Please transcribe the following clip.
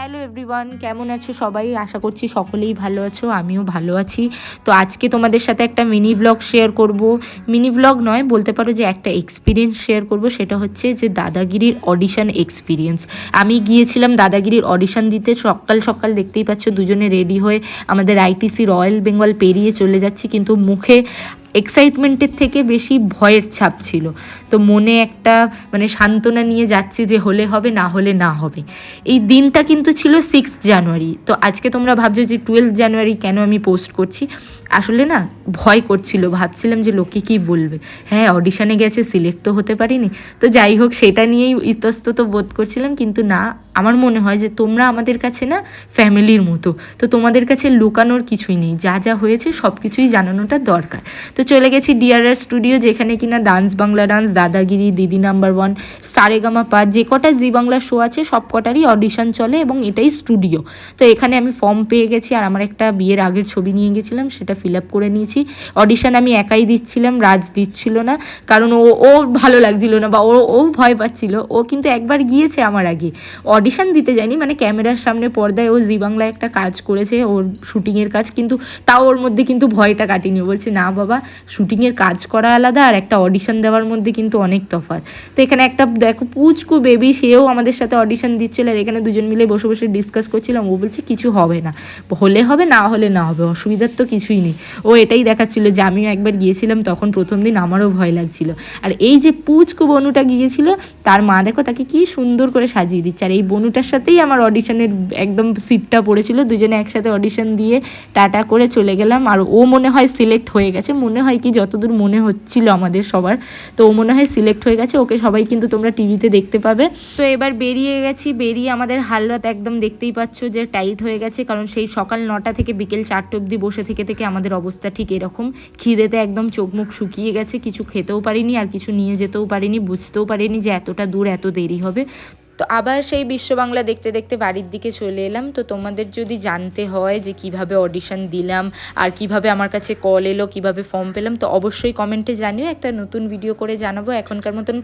Hello everyone কেমন আছো সবাই? আশা করছি সকলেই ভালো আছো, আমিও ভালো আছি। তো আজকে তোমাদের সাথে একটা মিনি ব্লগ শেয়ার করব। মিনি ব্লগ নয়, বলতে পারো যে একটা এক্সপিরিয়েন্স শেয়ার করব, সেটা হচ্ছে যে দাদাগিরির অডিশন এক্সপিরিয়েন্স আমি গিয়েছিলাম দাদাগিরির অডিশন দিতে, সকাল সকাল দেখতেই পাচ্ছ দুজনে রেডি হয়ে আমাদের আইটিসি রয়্যাল বেঙ্গল পেরিয়ে চলে যাচ্ছি, কিন্তু মুখে এক্সাইটমেন্টের থেকে বেশি ভয়ের ছাপ ছিল। তো মনে একটা মানে সান্ত্বনা নিয়ে যাচ্ছি যে হলে হবে, না হলে না হবে। এই দিনটা কিন্তু ছিল সিক্স জানুয়ারি তো আজকে তোমরা ভাবছ যে টুয়েলভ জানুয়ারি কেন আমি পোস্ট করছি? আসলে না ভয় করছিল, ভাবছিলাম যে লোকে কি বলবে। হ্যাঁ অডিশনে গেছে সিলেক্ট তো হতে পারিনি। তো যাই হোক, সেটা নিয়েই ইতস্তত বোধ করছিলাম, কিন্তু না, আমার মনে হয় যে তোমরা আমাদের কাছে না ফ্যামিলির মতো। তো তোমাদের কাছে লুকানোর কিছুই নেই, যা যা হয়েছে সব কিছুই জানানোটা দরকার। তো চলে গেছি ডিআরআর স্টুডিও যেখানে কিনা ডান্স বাংলা ডান্স দাদাগিরি, দিদি নাম্বার ওয়ান সারেগামা পা যে কটা জি বাংলা শো আছে, সব কটারই অডিশন চলে এবং এটাই স্টুডিও তো এখানে আমি ফর্ম পেয়ে গেছি, আর আমার একটা বিয়ের আগের ছবি নিয়ে গেছিলাম, সেটা ফিল আপ করে নিয়েছি। অডিশন আমি একাই দিচ্ছিলাম, রাজ দিচ্ছিল না, কারণ ও ও ভালো লাগছিল না বা ও ও ভয় পাচ্ছিল। ও কিন্তু একবার গিয়েছে আমার আগে। অডিশন দিতে যায়নি মানে ক্যামেরার সামনে পর্দায় ও জি বাংলায় একটা কাজ করেছে, ওর শুটিংয়ের কাজ, কিন্তু তাও ওর মধ্যে কিন্তু ভয়টা কাটিনি। বলছে, না বাবা শুটিংয়ের কাজ করা আলাদা আর একটা অডিশন দেওয়ার মধ্যে কিন্তু অনেক তফাৎ। তো এখানে একটা, দেখো, পুচকু বেবি সেও আমাদের সাথে অডিশন দিচ্ছিল আর এখানে দুজন মিলে বসে বসে ডিসকাস করছিলাম। ও বলছে, কিছু হবে না। হলে হবে, না হলে না হবে, অসুবিধার তো কিছুই নেই। ও এটাই দেখাচ্ছিল যে আমিও একবার গিয়েছিলাম, তখন প্রথম দিন আমারও ভয় লাগছিল। আর এই যে পুচকু বনুটা গিয়েছিল, তার মা দেখো তাকে কি সুন্দর করে সাজিয়ে দিচ্ছে। আর এই বনুটার সাথেই আমার অডিশনের একদম সিটটা পড়েছিল, দুজনে একসাথে অডিশন দিয়ে টাটা করে চলে গেলাম। আর ও মনে হয় সিলেক্ট হয়ে গেছে, মনে হয় কি যতদূর মনে হচ্ছিল আমাদের সবার, তো ও মনে হয় সিলেক্ট হয়ে গেছে। ওকে সবাই কিন্তু তোমরা টিভিতে দেখতে পাবে। তো এবার বেরিয়ে গেছি, বেরিয়ে আমাদের হালত একদম দেখতেই পাচ্ছ যে টাইট হয়ে গেছে, কারণ সেই সকাল নটা থেকে বিকেল চারটে অবধি বসে থেকে থেকে আমাদের অবস্থা ঠিক এরকম। খিদেতে একদম চোখ মুখ শুকিয়ে গেছে, কিছু খেতেও পারিনি আর কিছু নিয়ে যেতেও পারিনি, বুঝতেও পারিনি যে এতটা দূর এত দেরি হবে। তো আবার সেই বিশ্ব বাংলা দেখতে দেখতে বাড়ির দিকে চলে এলাম। তো তোমাদের যদি জানতে হয় যে কীভাবে অডিশন দিলাম, আর কীভাবে আমার কাছে কল এলো, কীভাবে ফর্ম পেলাম, তো অবশ্যই কমেন্টে জানিও। একটা নতুন ভিডিও করে জানাব। এখনকার মতন